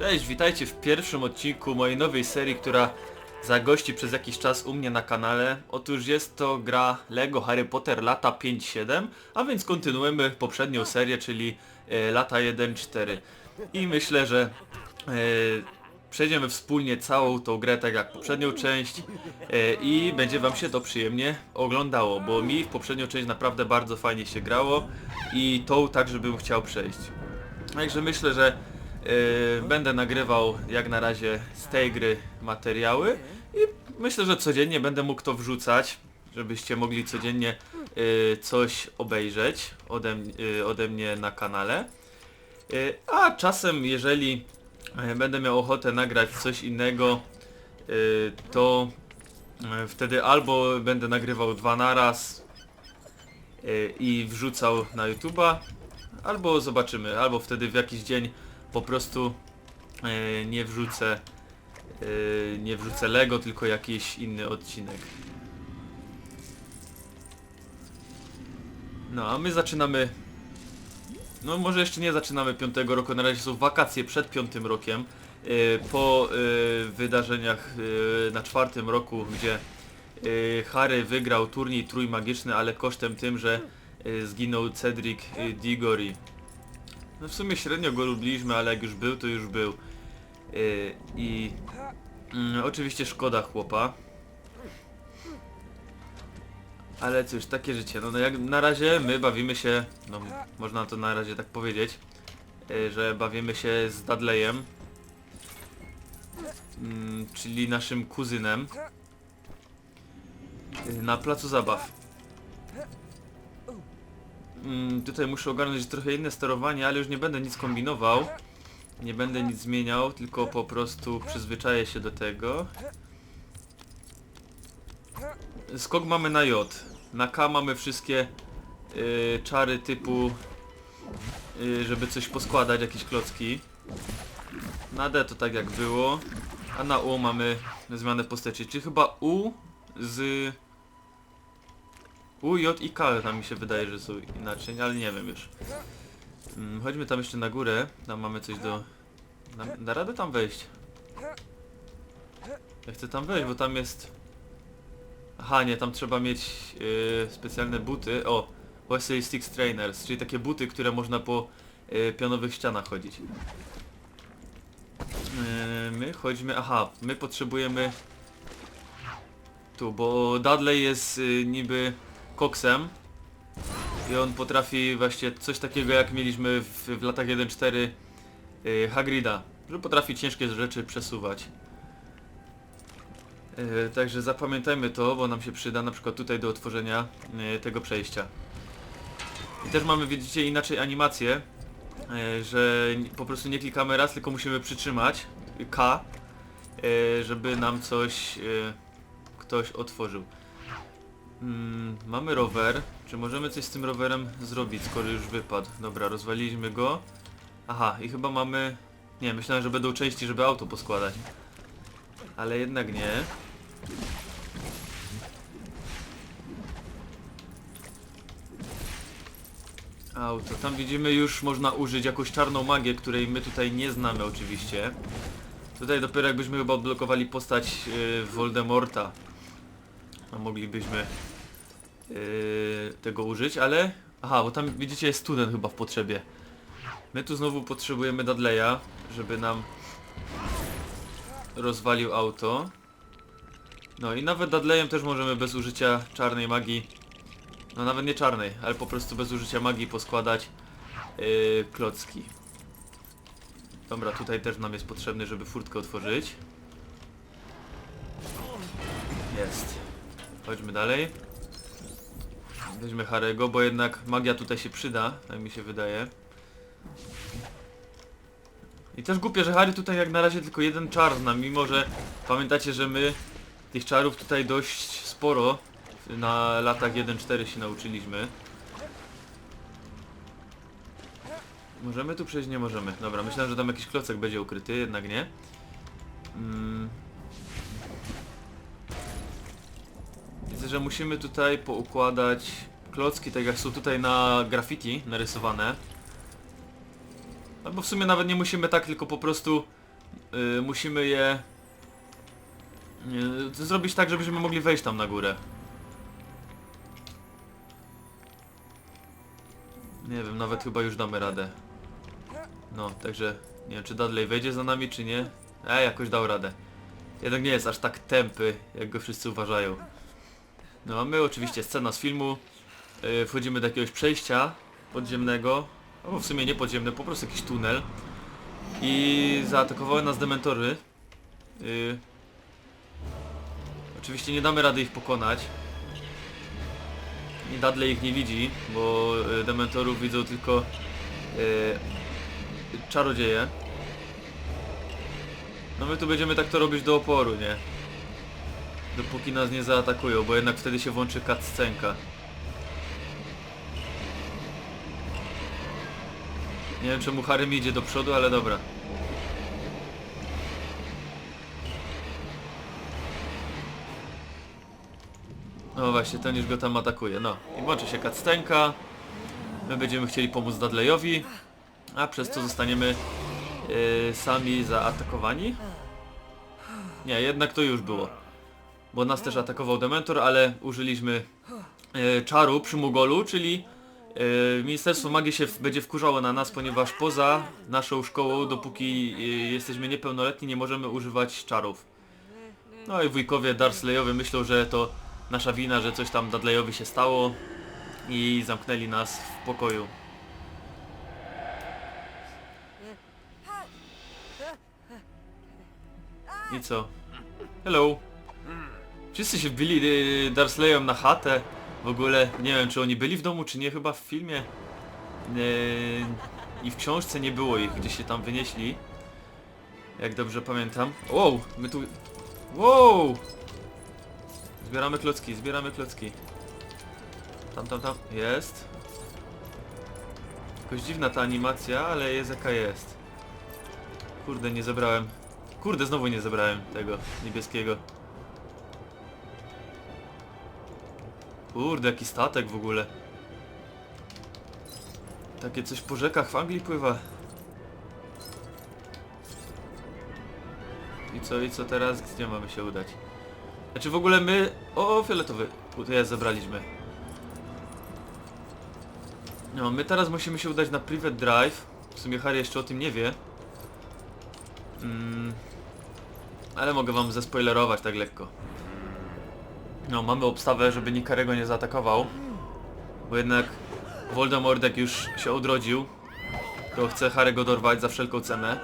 Cześć, witajcie w pierwszym odcinku mojej nowej serii, która zagości przez jakiś czas u mnie na kanale. Otóż jest to gra LEGO Harry Potter lata 5-7, a więc kontynuujemy poprzednią serię, czyli e, lata 1-4. I myślę, że e, przejdziemy wspólnie całą tą grę tak jak poprzednią część e, i będzie wam się to przyjemnie oglądało, bo mi w poprzednią część naprawdę bardzo fajnie się grało i tą także bym chciał przejść. Także myślę, że y, będę nagrywał jak na razie z tej gry materiały i myślę, że codziennie będę mógł to wrzucać, żebyście mogli codziennie y, coś obejrzeć ode, m- y, ode mnie na kanale. A czasem, jeżeli będę miał ochotę nagrać coś innego, to wtedy albo będę nagrywał dwa naraz i wrzucał na YouTube'a, Albo zobaczymy, albo wtedy w jakiś dzień po prostu e, nie wrzucę e, nie wrzucę Lego, tylko jakiś inny odcinek. No a my zaczynamy no może jeszcze nie zaczynamy piątego roku, na razie są wakacje przed piątym rokiem. E, po e, wydarzeniach e, na czwartym roku, gdzie e, Harry wygrał turniej trójmagiczny, ale kosztem tym, że e, zginął Cedric e, Diggory. No w sumie średnio go lubiliśmy, ale jak już był, to już był. E, I mm, oczywiście szkoda chłopa. Ale cóż, takie życie. No, no jak na razie my bawimy się, no można to na razie tak powiedzieć, e, że bawimy się z Dudleyem, mm, czyli naszym kuzynem, e, na placu zabaw. Mm, tutaj muszę ogarnąć trochę inne sterowanie, ale już nie będę nic kombinował. Nie będę nic zmieniał, tylko po prostu przyzwyczaję się do tego. Skok mamy na J. Na K mamy wszystkie y, czary typu, y, żeby coś poskładać, jakieś klocki. Na D to tak jak było. A na U mamy zmianę postaci. Czy chyba U z... U, J i K tam mi się wydaje, że są inaczej, ale nie wiem już. Mm, chodźmy tam jeszcze na górę. Tam mamy coś do... Da, da radę tam wejść? Ja chcę tam wejść, bo tam jest... Aha, nie, tam trzeba mieć yy, specjalne buty. O, Wesley Sticks Trainers, czyli takie buty, które można po yy, pionowych ścianach chodzić. Yy, my chodźmy... Aha, my potrzebujemy... Tu, bo Dudley jest yy, niby koksem i on potrafi właśnie coś takiego jak mieliśmy w, w latach 1-4 yy, Hagrida, że potrafi ciężkie rzeczy przesuwać. Yy, także zapamiętajmy to, bo nam się przyda na przykład tutaj do otworzenia yy, tego przejścia. I też mamy, widzicie, inaczej animację, że po prostu nie klikamy raz, tylko musimy przytrzymać K, żeby nam coś ktoś otworzył. Mm, mamy rower. Czy możemy coś z tym rowerem zrobić, skoro już wypadł? Dobra, rozwaliliśmy go. Aha, i chyba mamy... Nie, myślałem, że będą części, żeby auto poskładać. Ale jednak nie. Auto. Tam widzimy już można użyć jakąś czarną magię, której my tutaj nie znamy oczywiście. Tutaj dopiero jakbyśmy chyba odblokowali postać yy, Voldemorta. A moglibyśmy yy, tego użyć, ale... Aha, bo tam widzicie jest student chyba w potrzebie. My tu znowu potrzebujemy Dudleya, żeby nam rozwalił auto. No i nawet Dudleyem też możemy bez użycia czarnej magii, no nawet nie czarnej, ale po prostu bez użycia magii poskładać yy, klocki. Dobra, tutaj też nam jest potrzebny, żeby furtkę otworzyć. Jest. Chodźmy dalej. Weźmy Harego, bo jednak magia tutaj się przyda, tak mi się wydaje. I też głupie, że Harry tutaj jak na razie tylko jeden czar zna, mimo że pamiętacie, że my tych czarów tutaj dość sporo na latach 1-4 się nauczyliśmy. Możemy tu przejść? Nie możemy. Dobra, myślałem, że tam jakiś klocek będzie ukryty, jednak nie. Mm. Widzę, że musimy tutaj poukładać klocki, tak jak są tutaj na graffiti narysowane. Albo w sumie nawet nie musimy tak, tylko po prostu y, musimy je y, zrobić tak, żebyśmy mogli wejść tam na górę. Nie wiem, nawet chyba już damy radę. No, także nie wiem, czy Dudley wejdzie za nami, czy nie. E, jakoś dał radę. Jednak nie jest aż tak tępy, jak go wszyscy uważają. No my oczywiście scena z filmu. Yy, wchodzimy do jakiegoś przejścia podziemnego. Albo w sumie nie podziemne, po prostu jakiś tunel. I zaatakowały nas dementory. Yy, oczywiście nie damy rady ich pokonać. I Dudley ich nie widzi, bo y, dementorów widzą tylko y, czarodzieje. No my tu będziemy tak to robić do oporu, nie? Dopóki nas nie zaatakują, bo jednak wtedy się włączy cutscenka. Nie wiem czemu Harry mi idzie do przodu, ale dobra. No właśnie, ten już go tam atakuje, no. I włączy się cutscenka. My będziemy chcieli pomóc Dudleyowi, a przez to zostaniemy yy, sami zaatakowani. Nie, jednak to już było. Bo nas też atakował Dementor, ale użyliśmy e, czaru przy Mugolu, czyli e, Ministerstwo Magii się w, będzie wkurzało na nas, ponieważ poza naszą szkołą, dopóki e, jesteśmy niepełnoletni, nie możemy używać czarów. No i wujkowie Darsleyowie myślą, że to nasza wina, że coś tam Dudleyowi się stało i zamknęli nas w pokoju. I co? Hello. Wszyscy się wbili y, na chatę. W ogóle nie wiem czy oni byli w domu czy nie, chyba w filmie. Yy, I w książce nie było ich, gdzieś się tam wynieśli. Jak dobrze pamiętam. Wow, my tu... Wow! Zbieramy klocki, zbieramy klocki. Tam, tam, tam. Jest. Jakoś dziwna ta animacja, ale jest jaka jest. Kurde, nie zebrałem. Kurde, znowu nie zebrałem tego niebieskiego. Kurde, jaki statek w ogóle. Takie coś po rzekach w Anglii pływa. I co, i co teraz? Gdzie mamy się udać? Znaczy w ogóle my... O, fioletowy. Tutaj zebraliśmy. No, my teraz musimy się udać na Private Drive. W sumie Harry jeszcze o tym nie wie. Mm, ale mogę wam zespoilerować tak lekko. No, mamy obstawę, żeby nikt Harry'ego nie zaatakował. Bo jednak Voldemort jak już się odrodził, to chce Harry'ego dorwać za wszelką cenę.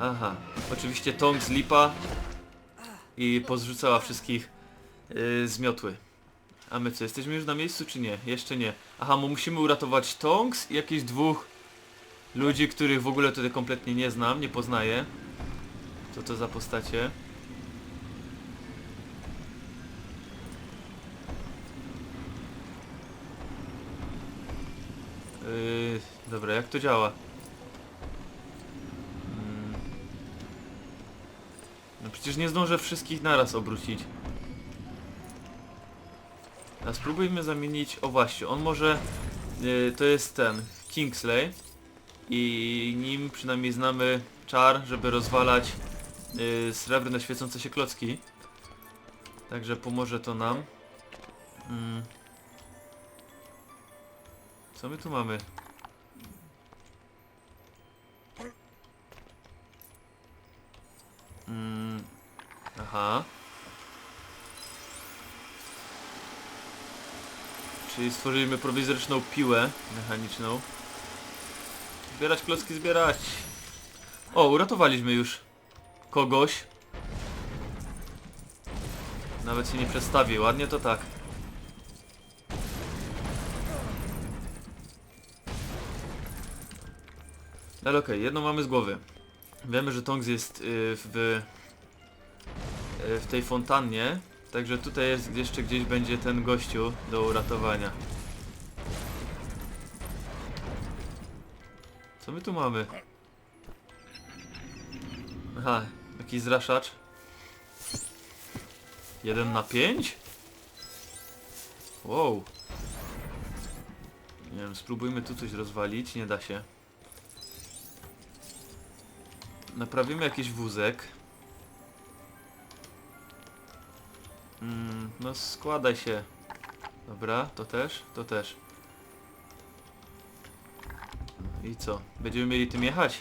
Aha, oczywiście Tonks lipa i pozrzucała wszystkich yy, z miotły. A my co, jesteśmy już na miejscu czy nie? Jeszcze nie. Aha, bo musimy uratować Tonks i jakieś dwóch ludzi, których w ogóle tutaj kompletnie nie znam, nie poznaję. Co to za postacie? Yy, dobra, jak to działa? Mm. No przecież nie zdążę wszystkich naraz obrócić. A spróbujmy zamienić... O właśnie, on może... Yy, to jest ten, Kingsley. I nim przynajmniej znamy czar, żeby rozwalać yy, srebrne świecące się klocki. Także pomoże to nam. Mm. Co my tu mamy? Mm. Aha. Czyli stworzyliśmy prowizoryczną piłę mechaniczną. Zbierać klocki, zbierać. O, uratowaliśmy już kogoś. Nawet się nie przedstawił, ładnie to tak. Ale okej, jedno mamy z głowy. Wiemy, że Tongs jest y, w, y, w tej fontannie, także tutaj jest jeszcze gdzieś będzie ten gościu do uratowania. Co my tu mamy? Aha, jakiś zraszacz. Jeden na pięć? Wow. Nie wiem, spróbujmy tu coś rozwalić, nie da się. Naprawimy jakiś wózek. Mm, no składaj się. Dobra, to też, to też. I co? Będziemy mieli tym jechać?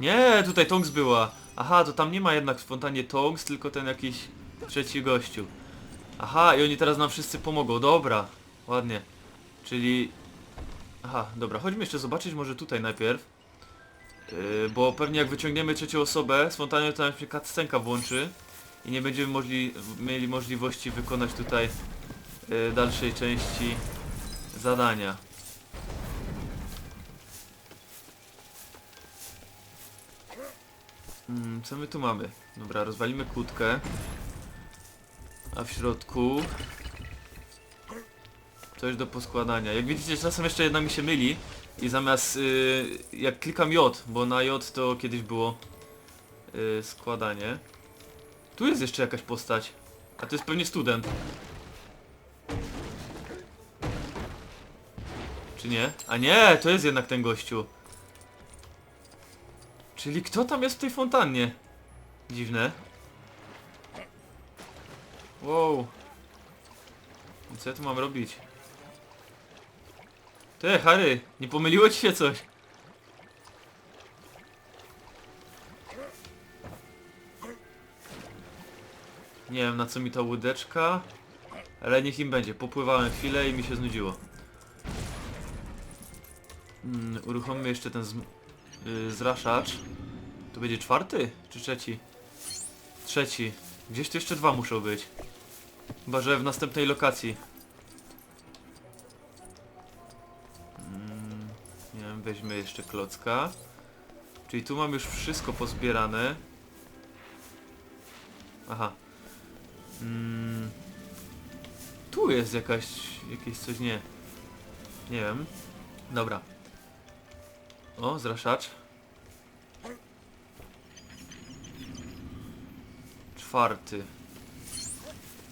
Nie, tutaj Tongs była. Aha, to tam nie ma jednak w spontanie Tongs, tylko ten jakiś trzeci gościu. Aha, i oni teraz nam wszyscy pomogą. Dobra, ładnie. Czyli... Aha, dobra, chodźmy jeszcze zobaczyć może tutaj najpierw. Yy, bo pewnie jak wyciągniemy trzecią osobę, spontanicznie to nam się cutscenka włączy i nie będziemy możli mieli możliwości wykonać tutaj yy, dalszej części zadania. Mm, co my tu mamy? Dobra, rozwalimy kłódkę. A w środku... Coś do poskładania. Jak widzicie, czasem jeszcze jedna mi się myli i zamiast y, jak klikam J, bo na J to kiedyś było y, składanie. Tu jest jeszcze jakaś postać. A to jest pewnie student. Czy nie? A nie, to jest jednak ten gościu. Czyli kto tam jest w tej fontannie? Dziwne. Wow. Co ja tu mam robić? Ty, Harry, nie pomyliło ci się coś? Nie wiem na co mi ta łódeczka, ale niech im będzie. Popływałem chwilę i mi się znudziło. Mm, uruchomimy jeszcze ten z, y, zraszacz. To będzie czwarty czy trzeci? Trzeci. Gdzieś tu jeszcze dwa muszą być. Chyba, że w następnej lokacji. Jeszcze klocka. Czyli tu mam już wszystko pozbierane. Aha. Mm, tu jest jakaś, jakieś coś, nie. Nie wiem. Dobra. O, zraszacz. Czwarty.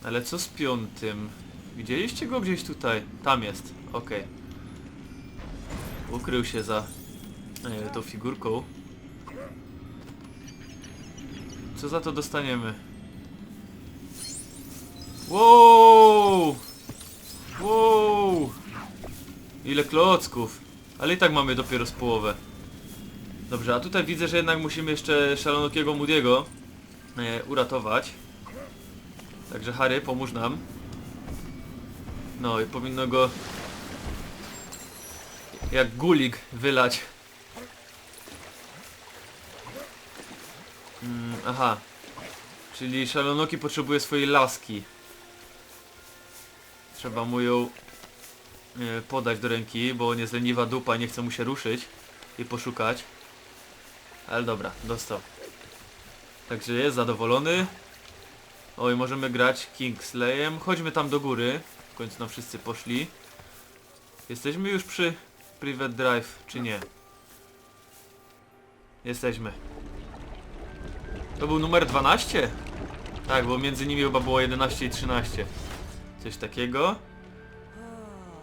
Ale co z piątym? Widzieliście go gdzieś tutaj? Tam jest. Okej. Ukrył się za e, tą figurką. Co za to dostaniemy? Wow! Wow! Ile klocków! Ale i tak mamy dopiero z połowę. Dobrze, a tutaj widzę, że jednak musimy jeszcze szalonokiego Moody'ego e, uratować. Także Harry, pomóż nam. No i powinno go jak gulik wylać. Mm, aha. Czyli szalonoki potrzebuje swojej laski. Trzeba mu ją e, podać do ręki, bo on jest leniwa dupa, nie chce mu się ruszyć i poszukać. Ale dobra, dostał. Także jest zadowolony. Oj, możemy grać Kingslayem. Chodźmy tam do góry. W końcu nam wszyscy poszli. Jesteśmy już przy Private Drive, czy nie? Jesteśmy. To był numer 12? Tak, bo między nimi chyba było 11 i 13. Coś takiego.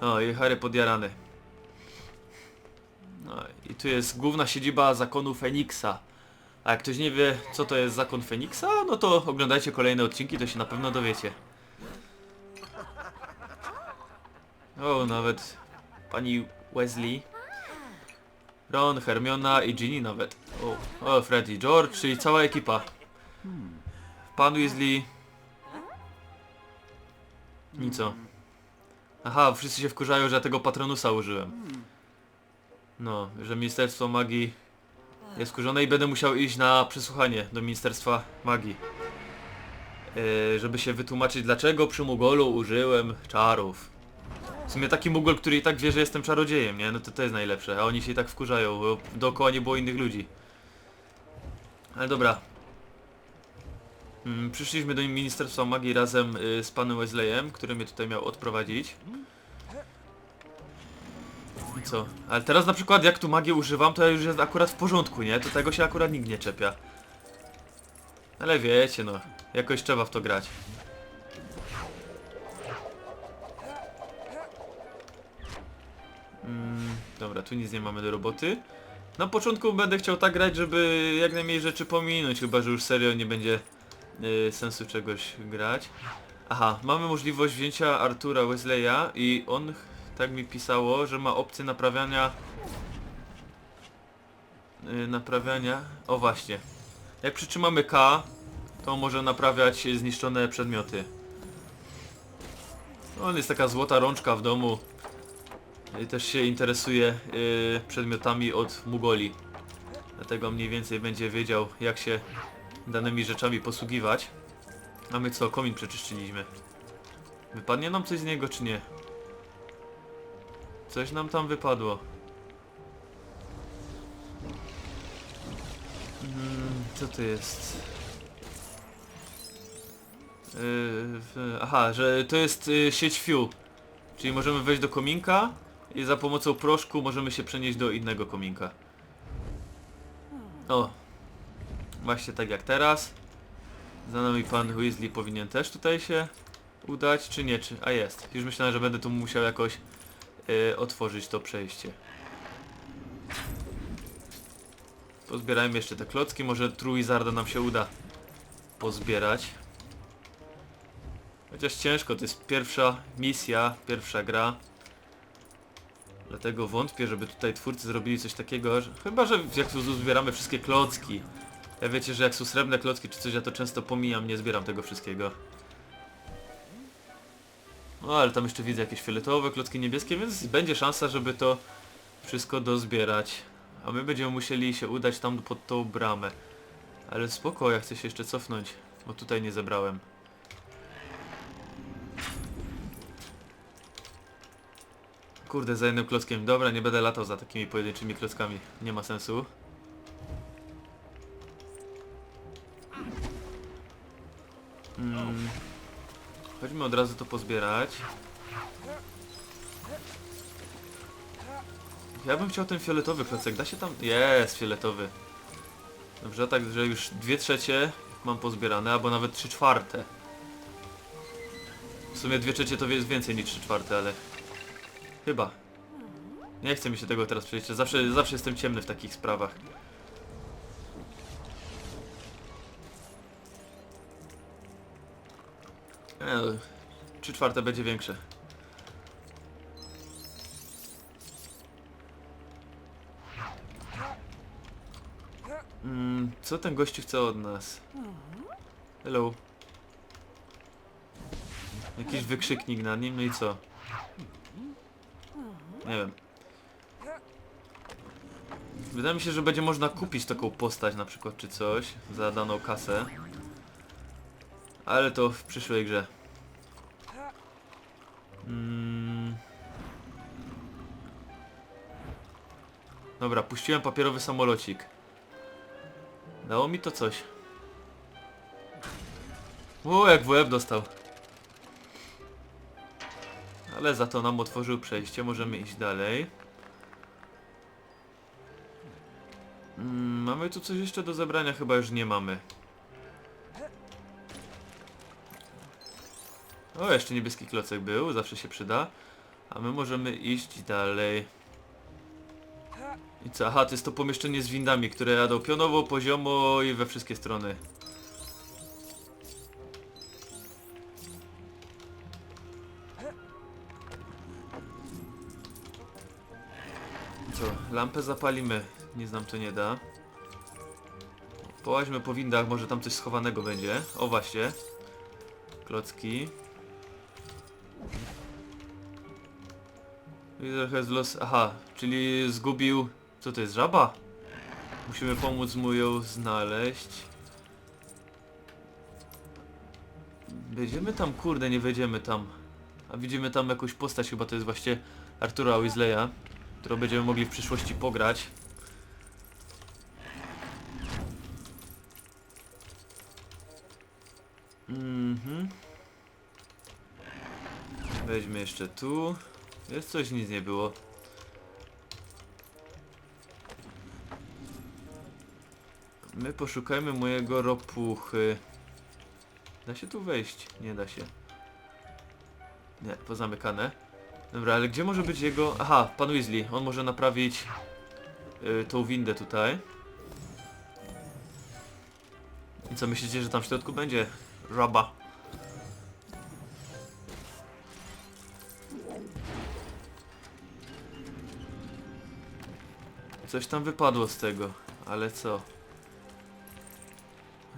O, i Harry podjarany. No i tu jest główna siedziba zakonu Feniksa. A jak ktoś nie wie, co to jest zakon Feniksa, no to oglądajcie kolejne odcinki, to się na pewno dowiecie. O, nawet pani Wesley. Ron, Hermiona i Ginny nawet. O, o Freddy, George, czyli cała ekipa. Pan Weasley. I co? Aha, wszyscy się wkurzają, że ja tego Patronusa użyłem. No, że Ministerstwo Magii jest wkurzone i będę musiał iść na przesłuchanie do Ministerstwa Magii. Yy, żeby się wytłumaczyć dlaczego przy Mugolu użyłem czarów. W sumie taki Mugol, który i tak wie, że jestem czarodziejem, nie? No to to jest najlepsze, a oni się i tak wkurzają, bo dookoła nie było innych ludzi. Ale dobra. Mm, przyszliśmy do Ministerstwa Magii razem y, z panem Wesleyem, który mnie tutaj miał odprowadzić. I co? Ale teraz na przykład jak tu magię używam, to już jest akurat w porządku, nie? To tego się akurat nikt nie czepia. Ale wiecie no, jakoś trzeba w to grać. Mm, dobra, tu nic nie mamy do roboty. Na początku będę chciał tak grać, żeby jak najmniej rzeczy pominąć, chyba że już serio nie będzie y, sensu czegoś grać. Aha, mamy możliwość wzięcia Artura Wesleya i on, tak mi pisało, że ma opcję naprawiania... y, Naprawiania... O właśnie. Jak przytrzymamy K, to może naprawiać zniszczone przedmioty. On jest taka złota rączka w domu. I też się interesuje y, przedmiotami od Mugoli. Dlatego mniej więcej będzie wiedział jak się danymi rzeczami posługiwać. Mamy co? Komin przeczyszczyliśmy. Wypadnie nam coś z niego czy nie? Coś nam tam wypadło. Mm, co to jest? Yy, aha, że to jest y, sieć Fiu. Czyli możemy wejść do kominka i za pomocą proszku możemy się przenieść do innego kominka. O. Właśnie tak jak teraz. Za nami pan Weasley powinien też tutaj się udać, czy nie? Czy... A jest. Już myślałem, że będę tu musiał jakoś y, otworzyć to przejście. Pozbierajmy jeszcze te klocki, może Truizarda nam się uda pozbierać. Chociaż ciężko, to jest pierwsza misja, pierwsza gra. Dlatego wątpię, żeby tutaj twórcy zrobili coś takiego, że... chyba że jak zbieramy wszystkie klocki. Ja wiecie, że jak są srebrne klocki czy coś, ja to często pomijam, nie zbieram tego wszystkiego. No ale tam jeszcze widzę jakieś fioletowe klocki niebieskie, więc będzie szansa, żeby to wszystko dozbierać. A my będziemy musieli się udać tam pod tą bramę. Ale spoko, ja chcę się jeszcze cofnąć, bo tutaj nie zebrałem. Kurde, za jednym klockiem. Dobra, nie będę latał za takimi pojedynczymi klockami. Nie ma sensu. Mm. Chodźmy od razu to pozbierać. Ja bym chciał ten fioletowy klocek. Da się tam... Jest, fioletowy. Dobrze, tak, że już dwie trzecie mam pozbierane, albo nawet trzy czwarte. W sumie dwie trzecie to jest więcej niż trzy czwarte, ale... Chyba. Nie chce mi się tego teraz przejść. Zawsze, zawsze jestem ciemny w takich sprawach. No, trzy czwarte będzie większe. Mm, co ten gościu chce od nas? Hello. Jakiś wykrzyknik na nim, no i co? Nie wiem. Wydaje mi się, że będzie można kupić taką postać na przykład czy coś za daną kasę. Ale to w przyszłej grze. Mm. Dobra, puściłem papierowy samolocik. Dało mi to coś. O, jak w łeb dostał. Ale za to nam otworzył przejście, możemy iść dalej. Mm, mamy tu coś jeszcze do zebrania? Chyba już nie mamy. O, jeszcze niebieski klocek był, zawsze się przyda. A my możemy iść dalej. I co? Aha, to jest to pomieszczenie z windami, które jadą pionowo, poziomo i we wszystkie strony. Lampę zapalimy. Nic nam to nie da. Połaźmy po windach, może tam coś schowanego będzie. O właśnie. Klocki. I trochę z los... Aha, czyli zgubił... Co to jest, żaba? Musimy pomóc mu ją znaleźć. Wejdziemy tam? Kurde, nie wejdziemy tam. A widzimy tam jakąś postać, chyba to jest właśnie Artura Weasleya, którą będziemy mogli w przyszłości pograć. Mhm. Weźmy jeszcze tu. Jest coś, nic nie było. My poszukajmy mojego ropuchy. Da się tu wejść? Nie da się. Nie, pozamykane. Dobra, ale gdzie może być jego... Aha, pan Weasley. On może naprawić y, tą windę tutaj. I co myślicie, że tam w środku będzie? Żaba. Coś tam wypadło z tego, ale co?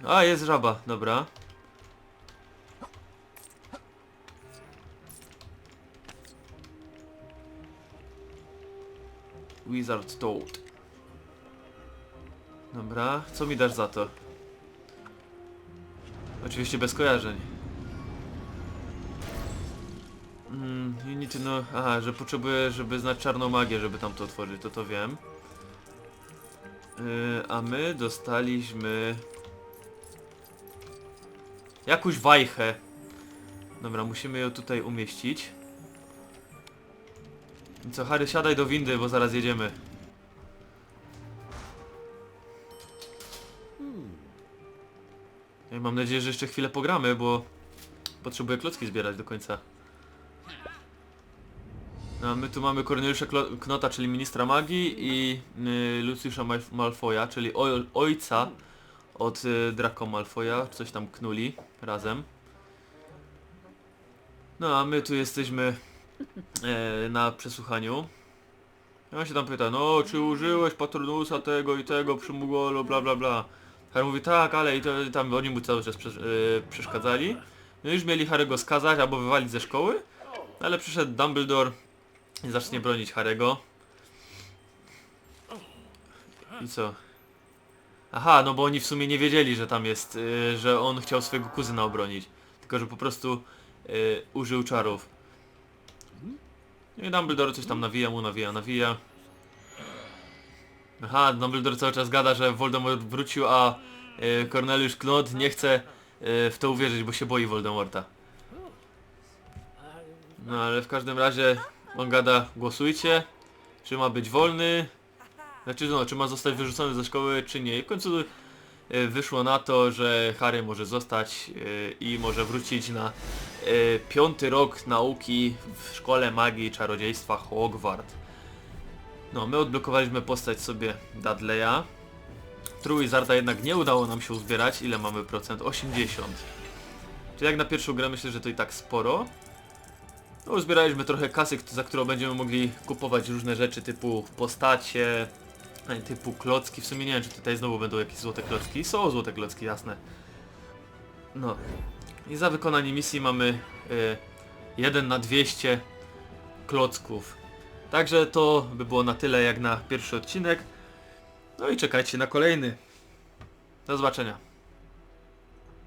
A, jest żaba, dobra. Wizard Toad. Dobra, co mi dasz za to? Oczywiście bez kojarzeń. Mm, Unity no... Aha, że potrzebuję, żeby znać czarną magię, żeby tam to otworzyć, to to wiem. Yy, a my dostaliśmy... Jakąś wajchę. Dobra, musimy ją tutaj umieścić. Co, Harry, siadaj do windy, bo zaraz jedziemy. Ja mam nadzieję, że jeszcze chwilę pogramy, bo potrzebuję klocki zbierać do końca. No, a my tu mamy Corneliusza Klo- Knota, czyli ministra magii i y, Luciusza Mal- Malfoya, czyli oj- ojca od y, Draco Malfoya, coś tam knuli razem. No a my tu jesteśmy e, na przesłuchaniu. On się tam pyta, no czy użyłeś patronusa tego i tego przy Mugolu, bla bla bla. Harry mówi tak, ale i to tam oni mu cały czas e, przeszkadzali. No już mieli Harry'ego skazać albo wywalić ze szkoły, ale przyszedł Dumbledore i zacznie bronić Harry'ego. I co? Aha, no bo oni w sumie nie wiedzieli, że tam jest, y, że on chciał swojego kuzyna obronić. Tylko, że po prostu y, użył czarów. I Dumbledore coś tam nawija mu, nawija, nawija. Aha, Dumbledore cały czas gada, że Voldemort wrócił, a y, Cornelius Knot nie chce y, w to uwierzyć, bo się boi Voldemorta. No ale w każdym razie on gada, głosujcie, czy ma być wolny, znaczy no, czy ma zostać wyrzucony ze szkoły, czy nie. I w końcu wyszło na to, że Harry może zostać y, i może wrócić na y, piąty rok nauki w szkole magii i czarodziejstwa Hogwart. No, my odblokowaliśmy postać sobie Dudleya. Trójzarda jednak nie udało nam się uzbierać. Ile mamy procent? 80. Czyli jak na pierwszą grę myślę, że to i tak sporo. No, uzbieraliśmy trochę kasy, za którą będziemy mogli kupować różne rzeczy typu postacie, e, typu klocki. W sumie nie wiem, czy tutaj znowu będą jakieś złote klocki. Są złote klocki, jasne. No. I za wykonanie misji mamy y, 1 na 200 klocków. Także to by było na tyle jak na pierwszy odcinek. No i czekajcie na kolejny. Do zobaczenia.